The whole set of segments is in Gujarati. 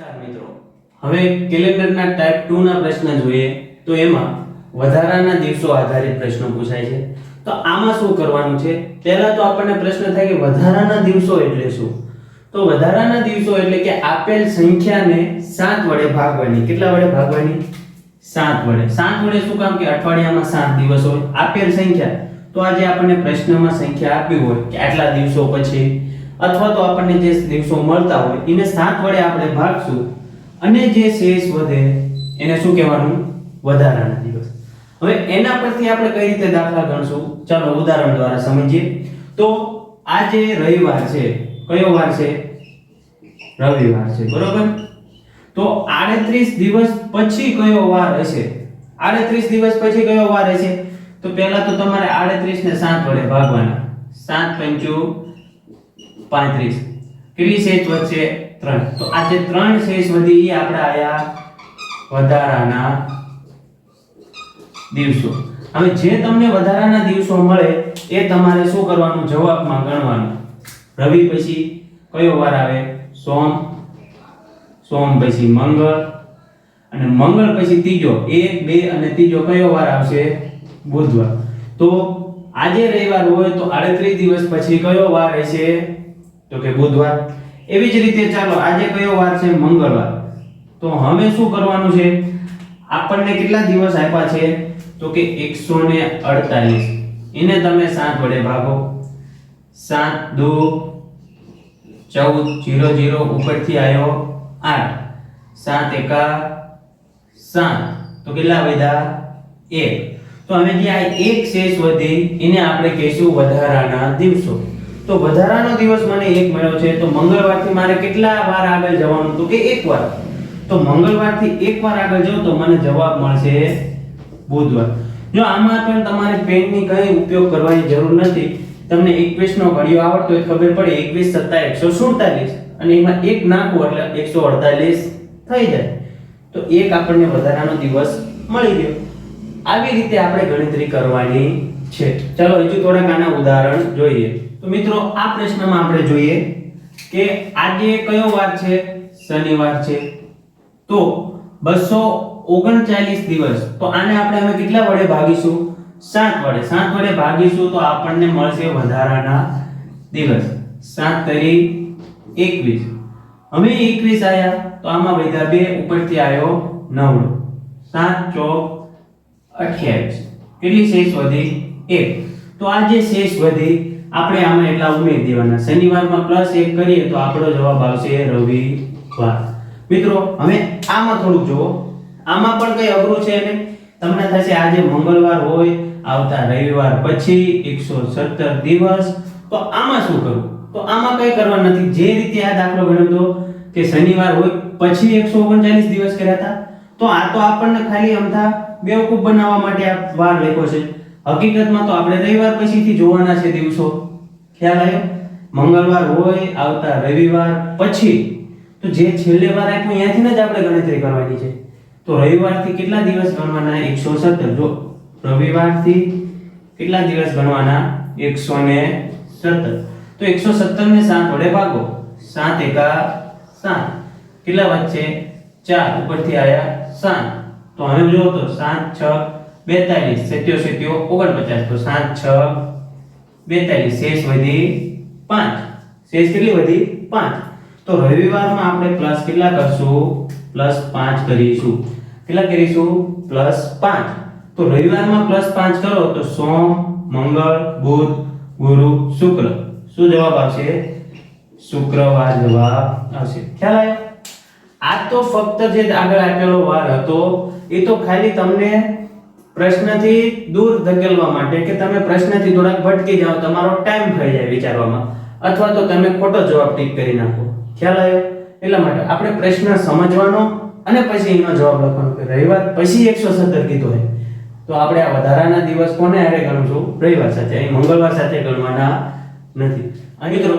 નમસ્કાર મિત્રો. હવે કેલેન્ડરના ટાઈપ 2 ના પ્રશ્ન જોઈએ તો એમાં વધારાના દિવસો આધારિત પ્રશ્નો પૂછાય છે. તો આમાં શું કરવાનું છે? પહેલા તો આપણને પ્રશ્ન થાય કે વધારાના દિવસો એટલે શું? તો વધારાના દિવસો એટલે કે આપેલ સંખ્યાને 7 વડે ભાગવાની. કેટલા વડે ભાગવાની? 7 વડે. 7 વડે શું કામ કે અઠવાડિયામાં 7 દિવસ હોય. આપેલ સંખ્યા. તો આજે આપણને પ્રશ્નમાં સંખ્યા આપી હોય કે આટલા દિવસો પછી અથવા તો આપણને જે દિવસો મળતા હોય, એને સાત વડે આપણે ભાગશું. અને જે શેષ વધે, એને શું કહેવાનું? વધારાના દિવસ. હવે એના પરથી આપણે કઈ રીતે દાખલા ગણશું? ચાલો ઉદાહરણ દ્વારા સમજીએ. તો આ જે રવિવાર છે, કયો વાર છે? રવિવાર છે, બરોબર? તો 38 દિવસ પછી કયો વાર હશે? 38 દિવસ પછી કયો વાર હશે? તો પહેલા તો તમારે 38 ને 7 વડે ભાગવાના. 7 પંચુ 35 કેટલી શેષ વધશે? 3 તો આ જે ત્રણ શેષ વધી એ આપણે આયા વધારાના દિવસો. હવે જે તમને વધારાના દિવસો મળે, એ તમારે શું કરવાનું? જવાબમાં ગણવાનું. રવિ પછી કયો વાર આવે? સોમ. સોમ પછી મંગળ. અને મંગળ પછી ત્રીજો. એક, બે અને ત્રીજો કયો વાર આવશે? બુધવાર. તો આજે રવિવાર હોય તો 38 દિવસ પછી કયો વાર રહેશે? તો કે બુધવાર. એવી જ રીતે ચાલો, આજે કયો વાર છે? મંગળવાર. તો હવે શું કરવાનું છે? આપણને કેટલા દિવસ આપ્યા છે? તો કે 148 એને તમે 7 વડે ભાગો. 7 દો 14 0 0 ઉપરથી આવ્યો 8 7 એકા 7 તો કેટલા વધ્યા? 1 તો હવે જે આ એક શેષ વધી, એને આપણે કહીશું વધારાના દિવસો. તો વધારાનો દિવસ મને એક મળ્યો છે, તો મંગળવારથી મારે કેટલા વાર આગળ જવાનું તો કે એક વાર? તો મંગળવારથી એક વાર આગળ જાઉં તો મને જવાબ મળશે બુધવાર. જો આમાં પણ તમારે પેનની કઈ ઉપયોગ કરવાની જરૂર નથી, તમને એકવીસનો ઘડિયો આવડતો હોય ખબર પડે 21 7 147 અને એમાં એક નાખો એટલે 148 થઈ જાય. તો એક આપણને વધારાનો દિવસ મળી ગયો. આવી રીતે આપણે ગણતરી કરવાની છે. ચલો, હજુ થોડાક આના ઉદાહરણ જોઈએ. તો મિત્રો, આ પ્રશ્નમાં આપણે જોઈએ કે આજે કયો વાર છે? શનિવાર છે. તો 239 દિવસ, તો આને આપણે હવે કેટલા વડે ભાગીશું? 7 વડે. 7 વડે ભાગીશું તો આપણને મળશે વધારાના દિવસ. 7 તરી 21 હવે 21 આયા, તો આમાં વધ્યા બે, ઉપરથી આવ્યો 9 7 ચોક 28 કેટલી શેષ વધી? 1 તો આ જે શેષ વધી આપણે આમાં એટલા ઉમેરી દેવાના. શનિવારમાં પ્લસ એક કરીએ તો આપણો જવાબ આવશે રવિવાર. મિત્રો, હવે આમાં થોડુંક જુઓ. આમાં પણ કઈ અઘરું છે ને તમને થશે આજે મંગળવાર હોય, આવતા રવિવાર પછી 117 દિવસ. તો આમાં શું કરવું તો આમાં કઈ કરવા નથી. જે રીતે આ દાખલો ગણ્યો હતો કે શનિવાર હોય, પછી 139 દિવસ કર્યા હતા, તો આ તો આપણને ખાલી અમથા બેવકૂફ બનાવવા માટે આ વાર લખ્યો છે. હકીકતમાં તો આપણે રવિવાર પછીથી જોવાના છે દિવસો. ખ્યાલ આવ્યો? મંગળવાર હોય, આવતા રવિવાર પછી. તો જે છેલ્લે વાર આપ્યું ત્યાંથી જ આપણે ગણતરી કરવાની છે. તો રવિવારથી કેટલા દિવસ ગણવાના? 117 જો રવિવારથી કેટલા દિવસ ગણવાના? 117 તો 117 ને સાત વડે ભાગો. સાત એકા સાત. કેટલા વચ્ચે? ચાર. ઉપરથી આયા સાત. તો હવે જો તો 7 6 42 સેત્યો સેત્યો 49 તો 7 6 42 શેષ વધી પાંચ. શેષ કેટલી વધી પાંચ. તો રવિવારમાં આપણે પ્લસ કેટલા કરશું? પ્લસ પાંચ કરીશું. કેટલા કરીશું? પ્લસ પાંચ. તો રવિવારમાં પ્લસ પાંચ કરો, તો સોમ, મંગળ, બુધ, ગુરુ, શુક્ર. શું જવાબ આવશે? શુક્રવાર જવાબ આવશે. ખ્યાલ આવ્યો? આ તો ફક્ત જે આગળ આપેલો વાર હતો, એ તો ખાલી તમને પ્રશ્નથી દૂર ધકેલવા માટે કે તમે પ્રશ્નથી થોડાક ભટકી જાઓ, તમારો ટાઈમ થઈ જાય વિચારવામાં. અથવા તો તમે ખોટો જવાબ ટીક કરી નાખો. ખ્યાલ આવ્યો? એટલા માટે આપણે પ્રશ્ન સમજવાનો અને પછી એનો જવાબ લખવાનો. કે રવિવાર પછી 117 કીધો હોય તો આપણે આ વધારાના દિવસ કોને હારે ગણશું? રવિવાર સાથે. અહીં મંગળવાર સાથે ગણવાના નથી. અને મિત્રો,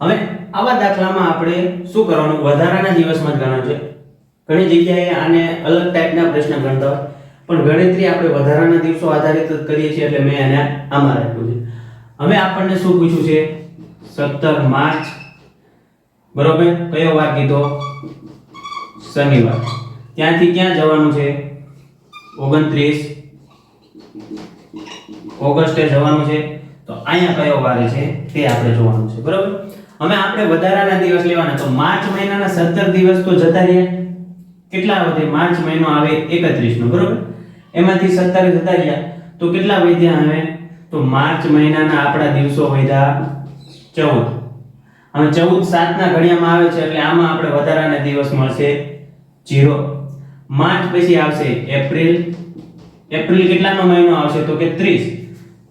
હવે આવા દાખલામાં આપણે શું કરવાનું? વધારાના દિવસમાં જ ગણવાનું છે. ઘણી જગ્યાએ આને અલગ ટાઈપના પ્રશ્ન ગણતા હોય. પણ ગણતરી આપણે વધારાના દિવસો આધારિત કરીએ છીએ એટલે મેં એને આમાં રાખ્યું છે. હવે આપણને શું પૂછ્યું છે? 17 માર્ચ. બરોબર? કયો વાર કીધો? શનિવાર. ત્યાંથી ક્યાં જવાનું છે? ઓગણત્રીસ. ઓગસ્ટે જવાનું છે. તો અહીંયા કયો વાર છે? તે આપણે જોવાનું છે. બરાબર? હવે આપણે વધારાના દિવસ લેવાના. તો માર્ચ મહિનાના 17 દિવસ તો જતા રહ્યા. કેટલા વધે માર્ચ મહિનો આવે 31 નો બરાબર? એમાંથી સત્તાવીસ હતા રહ્યા. તો કેટલા વધ્યા હવે? તો માર્ચ મહિનાના આપણા દિવસો વધ્યા ચૌદ. હવે ચૌદ સાતના ઘડિયામાં આવે છે એટલે આમાં આપણે વધારાના દિવસ મળશે જીરો માર્ચ પછી આવશે એપ્રિલ. એપ્રિલ કેટલાનો મહિનો આવશે? તો કે ત્રીસ.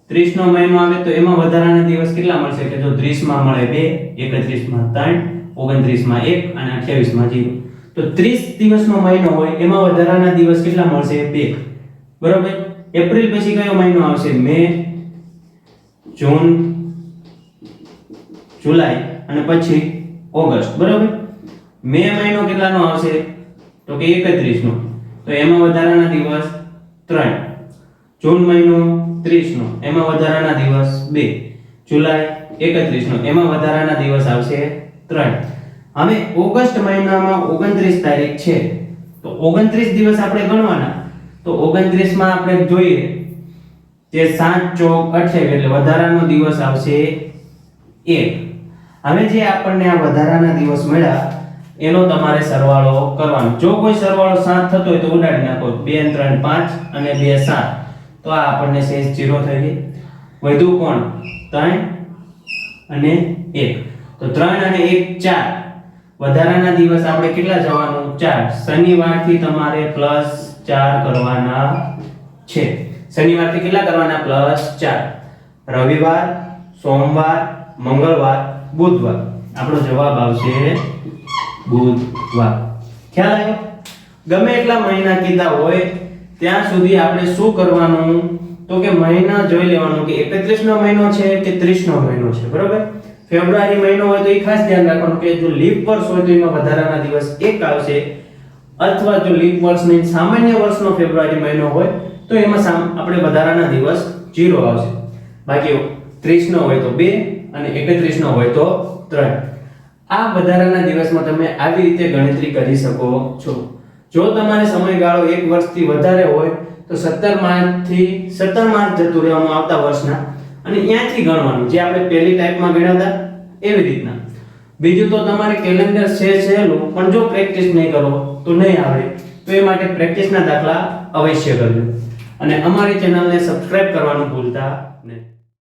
ત્રીસનો મહિનો આવે તો એમાં વધારાના દિવસ કેટલા મળશે? કે જો ત્રીસમાં મળે બે, એકત્રીસમાં ત્રણ, ઓગણત્રીસમાં એક અને અઠ્યાવીસમાં જીરો તો 30 દિવસનો મહિનો હોય, એમાં વધારાના દિવસ કેટલા મળશે? 2 બરોબર? એપ્રિલ પછી કયો મહિનો આવશે? મે, જૂન, જુલાઈ અને પછી ઓગસ્ટ. બરાબર? મે મહિનો કેટલાનો આવશે? તો કે 31 નો તો એમાં વધારાના દિવસ 3 જૂન મહિનો 30 નો એમાં વધારાના દિવસ 2 જુલાઈ 31 નો એમાં વધારાના દિવસ આવશે 3 હવે ઓગસ્ટ મહિનામાં 29 તારીખ છે. તો 29 દિવસ આપણે ગણવાના. તો 29 માં આપણે જોઈએ તે સાત ચોક 28 એટલે વધારાનો દિવસ આવશે એક. હવે જે આપણને આ વધારાના દિવસ મળ્યા, એનો તમારે સરવાળો કરવાનો. જો કોઈ સરવાળો સાત થતો હોય તો ઉડાડી નાખો. 2 3 5 અને 2 7 તો આ આપણને શેષ જીરો થઈ ગઈ. વધુ કોણ? ત્રણ અને એક. તો ત્રણ અને 1 4 વધારાના દિવસ આપણે કેટલા જવાનું? ચાર. શનિવારથી તમારે પ્લસ 4 કરવાના છે. શનિવારથી કેટલા કરવાના? પ્લસ ચાર. રવિવાર, સોમવાર, મંગળવાર, બુધવાર. આપણો જવાબ આવશે બુધવાર. ખ્યાલ આવ્યો? ગમે એટલા મહિના કીધા હોય, ત્યાં સુધી આપણે શું કરવાનું? તો કે મહિના જોઈ લેવાનું કે 31 નો મહિનો છે કે 30 નો મહિનો છે, બરોબર? ફેબ્રુઆરી મહિનો હોય તો એ ખાસ ધ્યાન રાખવાનું કે જો લીપ વર્ષ હોય તો એમાં વધારાના દિવસ એક આવશે. અથવા જો લીપ વર્ષની સામાન્ય વર્ષનો ફેબ્રુઆરી મહિનો હોય, તો એમાં આપણે વધારાના દિવસ જીરો આવશે. બાકી ત્રીસનો હોય તો બે અને એકત્રીસનો હોય તો ત્રણ. આ વધારાના દિવસમાં તમે આવી રીતે ગણતરી કરી શકો છો. જો તમારે સમયગાળો એક વર્ષથી વધારે હોય, તો 17 માર્ચથી 17 માર્ચ જતું રહેવાનું આવતા વર્ષના, અને ત્યાંથી ગણવાનું. જે આપણે પહેલી ટાઈપમાં ગણ્યા હતા એવી રીતના. બીજું તો તમારે કેલેન્ડર છે સહેલું પણ જો પ્રેક્ટિસ નહીં કરો તો નહીં આવડે. તો એ માટે પ્રેક્ટિસના દાખલા અવશ્ય કરજો અને અમારી ચેનલને સબસ્ક્રાઇબ કરવાનું ભૂલતા